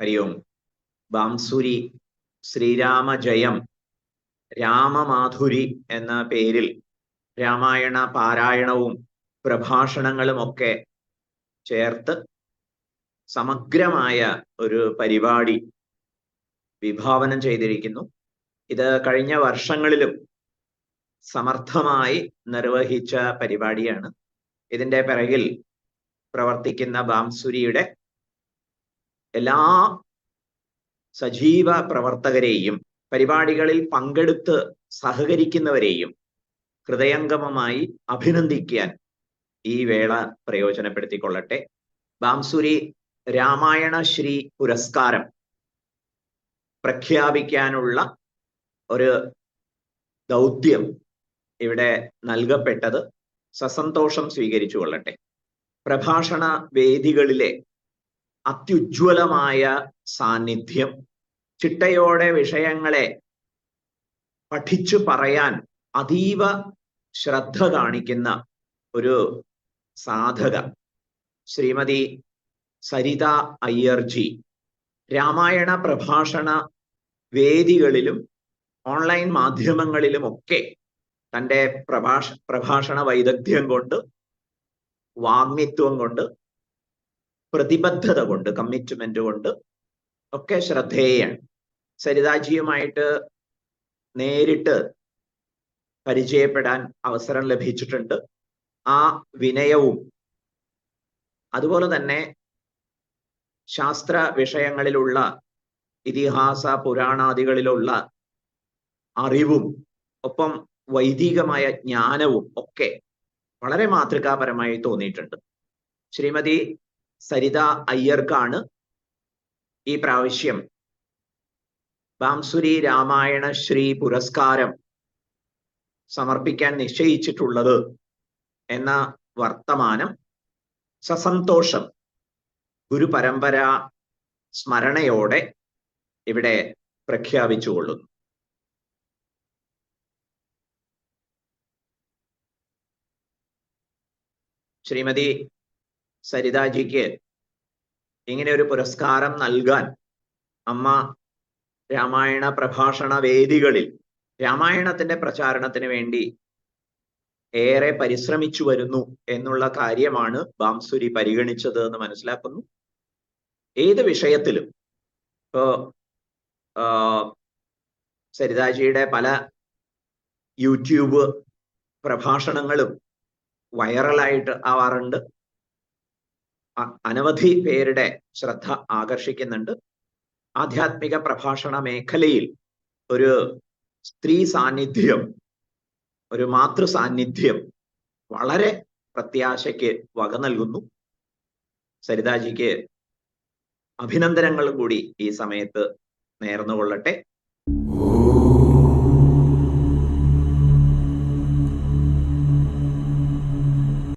ഹരി ഓം ബാംസുരി ശ്രീരാമജയം രാമമാധുരി എന്ന പേരിൽ രാമായണ പാരായണവും പ്രഭാഷണങ്ങളും ഒക്കെ ചേർത്ത് സമഗ്രമായ ഒരു പരിപാടി വിഭാവനം ചെയ്തിരിക്കുന്നു. ഇത് കഴിഞ്ഞ വർഷങ്ങളിലും സമർത്ഥമായി നിർവഹിച്ച പരിപാടിയാണ്. ഇതിന്റെ പിറകിൽ പ്രവർത്തിക്കുന്ന ബാംസുരിയുടെ എല്ലാ സജീവ പ്രവർത്തകരെയും പരിപാടികളിൽ പങ്കെടുത്ത് സഹകരിക്കുന്നവരെയും ഹൃദയംഗമമായി അഭിനന്ദിക്കാൻ ഈ വേള പ്രയോജനപ്പെടുത്തിക്കൊള്ളട്ടെ. ബാംസുരി രാമായണ ശ്രീ പുരസ്കാരം പ്രഖ്യാപിക്കാനുള്ള ഒരു ദൗത്യം ഇവിടെ നൽകപ്പെട്ടത് സസന്തോഷം സ്വീകരിച്ചു കൊള്ളട്ടെ പ്രഭാഷണ വേദികളിലെ അത്യുജ്വലമായ സാന്നിധ്യം. ചിട്ടയോടെ വിഷയങ്ങളെ പഠിച്ചു പറയാൻ അതീവ ശ്രദ്ധ കാണിക്കുന്ന ഒരു സാധക ശ്രീമതി സരിത അയ്യർജി. രാമായണ പ്രഭാഷണ വേദികളിലും ഓൺലൈൻ മാധ്യമങ്ങളിലുമൊക്കെ തന്റെ പ്രഭാഷ പ്രഭാഷണ വൈദഗ്ധ്യം കൊണ്ട് വാഗ്മിത്വം കൊണ്ട് പ്രതിബദ്ധത കൊണ്ട് കമ്മിറ്റ്മെന്റ് കൊണ്ട് ഒക്കെ ശ്രദ്ധേയാണ് സരിതാജിയുമായിട്ട് നേരിട്ട് പരിചയപ്പെടാൻ അവസരം ലഭിച്ചിട്ടുണ്ട്. ആ വിനയവും അതുപോലെ തന്നെ ശാസ്ത്ര വിഷയങ്ങളിലുള്ള ഇതിഹാസ പുരാണാദികളിലുള്ള അറിവും ഒപ്പം വൈദികമായ ജ്ഞാനവും ഒക്കെ വളരെ മാതൃകാപരമായി തോന്നിയിട്ടുണ്ട്. ശ്രീമതി സരിത അയ്യർക്കാണ് ഈ പ്രാവശ്യം. ബാംസുരി രാമായണ ശ്രീ പുരസ്കാരം സമർപ്പിക്കാൻ നിശ്ചയിച്ചിട്ടുള്ളത് എന്ന വർത്തമാനം സസന്തോഷം ഗുരുപരമ്പര സ്മരണയോടെ ഇവിടെ പ്രഖ്യാപിച്ചുകൊള്ളുന്നു. ശ്രീമതി സരിതാജിക്ക് ഇങ്ങനെ ഒരു പുരസ്കാരം നൽകാൻ അമ്മ രാമായണ പ്രഭാഷണ വേദികളിൽ രാമായണത്തിന്റെ പ്രചാരണത്തിന് വേണ്ടി ഏറെ പരിശ്രമിച്ചു വരുന്നു എന്നുള്ള കാര്യമാണ് ബാംസുരി പരിഗണിച്ചത് എന്ന് മനസ്സിലാക്കുന്നു. ഏത് വിഷയത്തിലും ഇപ്പോ സരിതാജിയുടെ പല യൂട്യൂബ് പ്രഭാഷണങ്ങളും വൈറലായിട്ട് ആവാറുണ്ട്. അനവധി പേരുടെ ശ്രദ്ധ ആകർഷിക്കുന്നുണ്ട്. ആധ്യാത്മിക പ്രഭാഷണ മേഖലയിൽ ഒരു സ്ത്രീ സാന്നിധ്യം ഒരു മാതൃ സാന്നിധ്യം വളരെ പ്രത്യാശയ്ക്ക് വക നൽകുന്നു. സരിതാജിക്ക് അഭിനന്ദനങ്ങളും കൂടി ഈ സമയത്ത് നേർന്നുകൊള്ളട്ടെ.